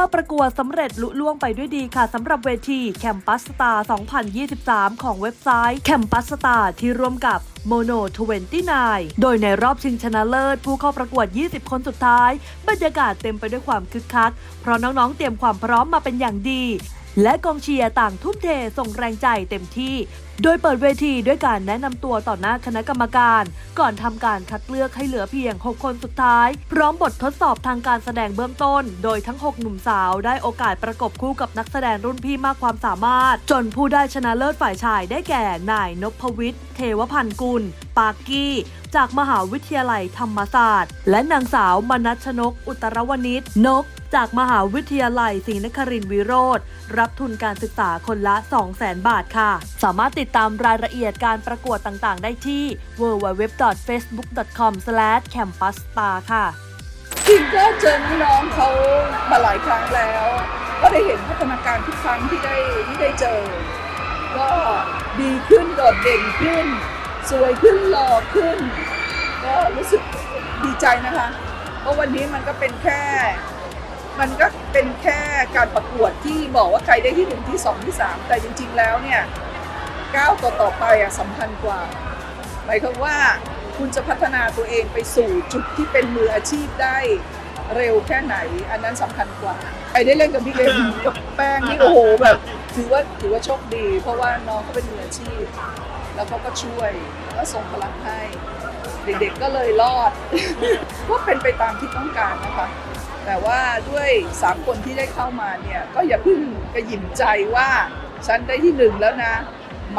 ว่าประกวดสำเร็จลุล่วงไปด้วยดีค่ะสำหรับเวทีแคมปัสตา2023 ของเว็บไซต์แคมปัสตาที่ร่วมกับ Mono 29 โดยในรอบชิงชนะเลิศ ผู้เข้าประกวด 20 คนสุดท้าย บรรยากาศเต็มไปด้วยความคึกคัก เพราะน้องๆ เตรียมความพร้อมมาเป็นอย่างดี และกองเชียร์ต่างทุ่มเทส่งแรงใจเต็มที่ โดยเปิดเวทีด้วยการแนะนำตัวต่อหน้าคณะกรรมการ ก่อนทำการคัดเลือกให้เหลือเพียง 6 คนสุดท้าย พร้อมบททดสอบทางการแสดงเบื้องต้น โดยทั้ง 6 หนุ่มสาวได้โอกาสประกบคู่กับนักแสดงรุ่นพี่มากความสามารถ จนผู้ได้ชนะเลิศฝ่ายชายได้แก่นายนพวิทย์เทวพันธ์กุลปากกี้ จากมหาวิทยาลัยธรรมศาสตร์ และนางสาวมนัชนก อุตรวณิชนก จากมหาวิทยาลัยศรีนครินทร์วิโรธรับทุนการศึกษาคนละ 200,000 บาทค่ะ สามารถติดตามรายละเอียดการประกวดต่างๆ ได้ที่ www.facebook.com/campusstar ค่ะจริงก็เจอน้องๆเขามาหลายครั้งแล้ว ก็ได้เห็นพัฒนาการทุกครั้งที่ได้ที่ได้เจอ ก็ดีขึ้นโดดเด่นขึ้น สวยขึ้นหล่อขึ้น ก็รู้สึกดีใจนะคะ เพราะวันนี้มันก็เป็นแค่ มันก็เป็นแค่การประกวดที่บอกว่าใครได้ที่หนึ่งที่สองที่สามแต่จริง ๆ แล้วเนี่ยก้าวต่อต่อไปอะสำคัญกว่าหมายความว่าคุณจะพัฒนาตัวเองไปสู่จุดที่เป็นมืออาชีพได้เร็วแค่ไหน อันนั้นสำคัญกว่าไอ้ได้เล่นกับพี่เล่นกับแป้งนี่โอ้โหแบบ ถือว่าถือว่าโชคดี เพราะว่าน้องเขาเป็นมืออาชีพ แล้วเขาก็ช่วยก็ส่งพลังให้ เด็กๆก็เลยรอด ก็เป็นไปตามที่ต้องการนะคะ แต่ว่าด้วยสามคนที่ได้เข้ามาเนี่ยก็อย่าเพิ่งกระหยิมใจว่าฉันได้ที่หนึ่งแล้วนะ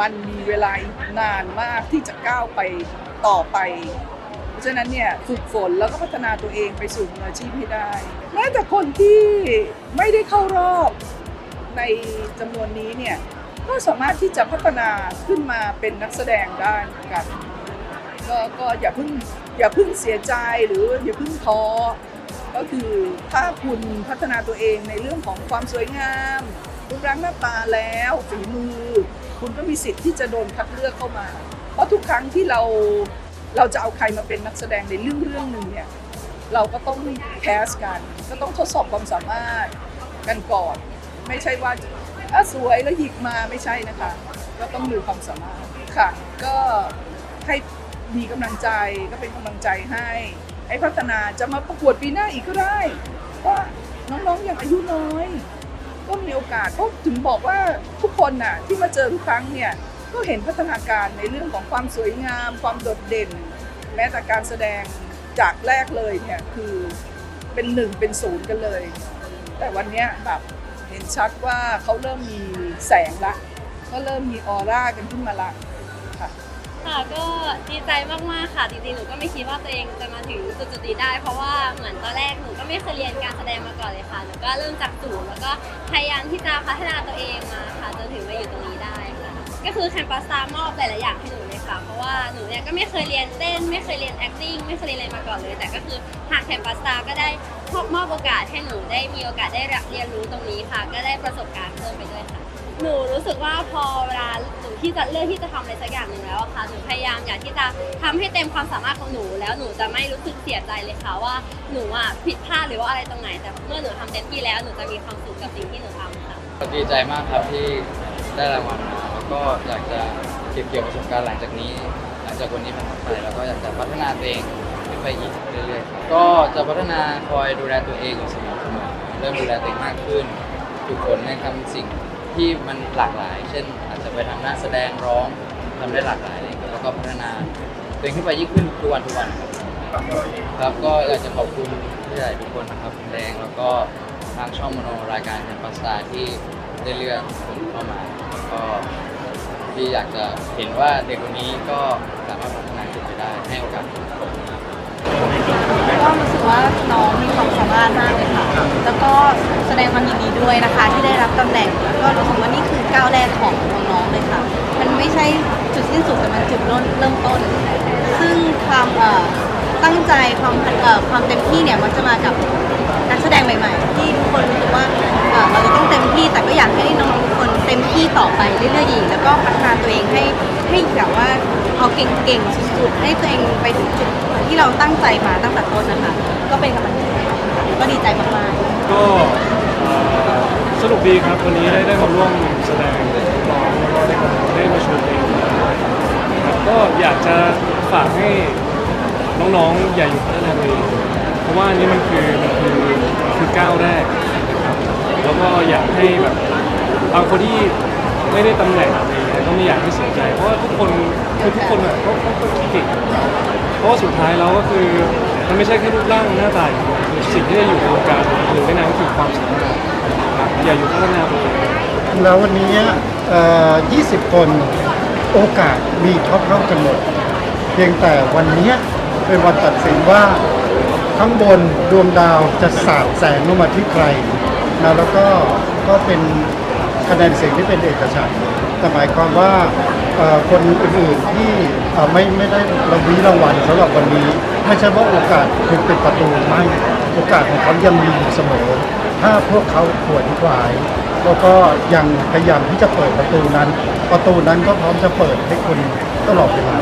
มันมีเวลานานมากที่จะก้าวไปต่อไปเพราะฉะนั้นเนี่ยฝึกฝนแล้วก็พัฒนาตัวเองไปสู่มืออาชีพให้ได้แม้แต่คนที่ไม่ได้เข้ารอบในจำนวนนี้เนี่ย ก็สามารถที่จะพัฒนาขึ้นมาเป็นนักแสดงได้เหมือนกันก็ก็อย่าเพิ่งอย่าเพิ่งเสียใจหรืออย่าเพิ่งท้อก็คือถ้าคุณพัฒนาตัวเองในเรื่องของความสวยงามรูปร่างหน้าตาแล้วฝีมือ คุณก็มีสิทธิ์ที่จะโดนคัดเลือกเข้ามา เพราะทุกครั้งที่เราเราจะเอาใครมาเป็นนักแสดงในเรื่องเรื่องหนึ่งเนี่ยเราก็ต้องแคสกัน ก็ต้องทดสอบความสามารถกันก่อน ไม่ใช่ว่า อะสวยแล้วหยิกมาไม่ใช่นะคะ ก็ต้องดูความสามารถค่ะ ก็ให้มีกำลังใจก็เป็นกำลังใจให้ให้พัฒนาจะมาประกวดปีหน้าอีกก็ได้ว่าน้องๆอย่างอายุน้อย ก็มีโอกาสเพราะถึงบอกว่าทุกคนน่ะที่มาเจอทุกครั้งเนี่ยก็เห็นพัฒนาการในเรื่องของความสวยงาม ความโดดเด่น แม้แต่การแสดงจากแรกเลยเนี่ยคือเป็นหนึ่งเป็นศูนย์กันเลย แต่วันนี้แบบ เห็นชัดว่าเขาเริ่มมีแสงละ ก็เริ่มมีออร่ากันขึ้นมาละค่ะค่ะก็ดีใจมากๆค่ะจริงๆหนูก็ไม่คิดว่าตัวเองจะมาถึงจุดๆนี้ได้ เพราะว่าเหมือนตอนแรกหนูก็ไม่เคยเรียนการแสดงมาก่อนเลยค่ะหนูก็เริ่มจากศูนย์แล้วก็พยายามที่จะพัฒนาตัวเองมาค่ะจนถึงมาอยู่ตรงนี้ได้ ก็คือแคมปัสตามอบหลายๆอย่างให้หนูเลยค่ะ เพราะว่าหนูเนี่ยก็ไม่เคยเรียนเต้น ไม่เคยเรียน acting ไม่เคยเรียนอะไรมาก่อนเลย แต่ก็คือทางแคมปัสตาก็ได้มอบโอกาสให้หนูได้มีโอกาสได้เรียนรู้ตรงนี้ค่ะ ก็ได้ประสบการณ์เพิ่มไปด้วยค่ะ หนูรู้สึกว่าพอเวลาหนูที่จะเลือกที่จะทำอะไรสักอย่างหนึ่งแล้วอะค่ะหนูพยายามอยากที่จะทำให้เต็มความสามารถของหนู แล้วหนูจะไม่รู้สึกเสียใจเลยค่ะว่าหนูอะผิดพลาดหรือว่าอะไรตรงไหน แต่เมื่อหนูทำเต็มที่แล้วหนูจะมีความสุขกับสิ่งที่หนูทำค่ะ ดีใจมากครับที่ได้รางวัลมา ก็อยากจะเก็บเกี่ยวประสบการณ์หลังจากนี้ หลังจากวันนี้เป็นต้นไปแล้วก็อยากจะพัฒนาตัวเองขึ้นไปอีกเรื่อยๆครับก็จะพัฒนาคอยดูแลตัวเองอยู่เสมอๆเริ่มดูแลตัวเองมากขึ้นฝึกฝนในทำสิ่งที่มันหลากหลาย เช่น อาจจะไปทำหน้าแสดงร้องทำได้หลากหลายอะไรอย่างเงี้ยแล้วก็พัฒนาตัวเองขึ้นไปยิ่งขึ้นทุกวันทุกวันครับ ครับก็อยากจะขอบคุณผู้ใหญ่ทุกคนนะครับคุณแดงแล้วก็ทางช่องมโนรายการแคมปัสตาที่ได้เลือกผมเข้ามาแล้วก็ ที่อยากจะเห็นว่าเด็กคนนี้ก็สามารถพัฒนาขึ้นไปได้ให้โอกาสผมขอบคุณครับก็รู้สึกว่าน้องมีความสามารถมากเลยค่ะ แล้วก็แสดงความยินดีด้วยนะคะ ที่ได้รับตำแหน่งแล้วก็รู้สึกว่านี่คือก้าวแรกของน้องๆเลยค่ะ มันไม่ใช่จุดสิ้นสุดแต่มันจุดเริ่มต้น ซึ่งความตั้งใจความความเต็มที่เนี่ยมันจะมากับนักแสดงใหม่ ๆ ที่ทุกคนรู้สึกว่าเราจะต้องเต็มที่แต่ก็อยากให้น้อง ต็มที่ต่อไปเรื่อยๆอีกแล้วก็พัฒนาตัวเองให้ให้แบบว่าเขาเก่งๆสุดๆให้ตัวเองไปถึงจุดที่เราตั้งใจมาตั้งแต่ต้นนะคะก็เป็นกำลังใจให้ก็ดีใจมากๆก็สนุกดีครับวันนี้ได้ได้มาร่วมแสดงร้องแล้วก็ได้มาได้มาชว์เพลงครับก็อยากจะฝากให้น้องๆอย่าหยุดพัฒนาตัวเองเพราะว่านี้มันคือมันคือคือก้าวแรกนะครับแล้วก็อยากให้แบบ บางคนที่ไม่ได้ตำแหน่งอะไรอย่างเงี้ยก็ไม่อยากให้เสียใจ เพราะว่าทุกคนคือทุกคนอะเขาเขาเขาเก่งเพราะว่าสุดท้ายแล้วก็คือมันไม่ใช่แค่รูปร่างหน้าตาอย่างเดียวคือสิ่งที่จะอยู่ในวงการหรือได้นานก็คือความสามารถครับอย่าอยู่พัฒนาตัวเองแล้ววันนี้เอ่อ20 คนโอกาสมีเท่ากันหมด เพียงแต่วันนี้เป็นวันตัดสินว่าข้างบนดวงดาวจะสาดแสงลงมาที่ใครนะแล้วก็ก็เป็น คะแนนเสียงที่เป็นเอกฉันท์แต่หมายความว่าเอ่อคนอื่นๆที่เอ่อไม่ไม่ได้รางวีรางวัลสำหรับวันนี้ ไม่ใช่ว่าโอกาสถูกปิดประตูไม่โอกาสของเขายังมีอยู่เสมอ ถ้าพวกเขาขวนขวาย แล้วก็ยังพยายามที่จะเปิดประตูนั้น ประตูนั้นก็พร้อมจะเปิดให้คุณตลอดเวลา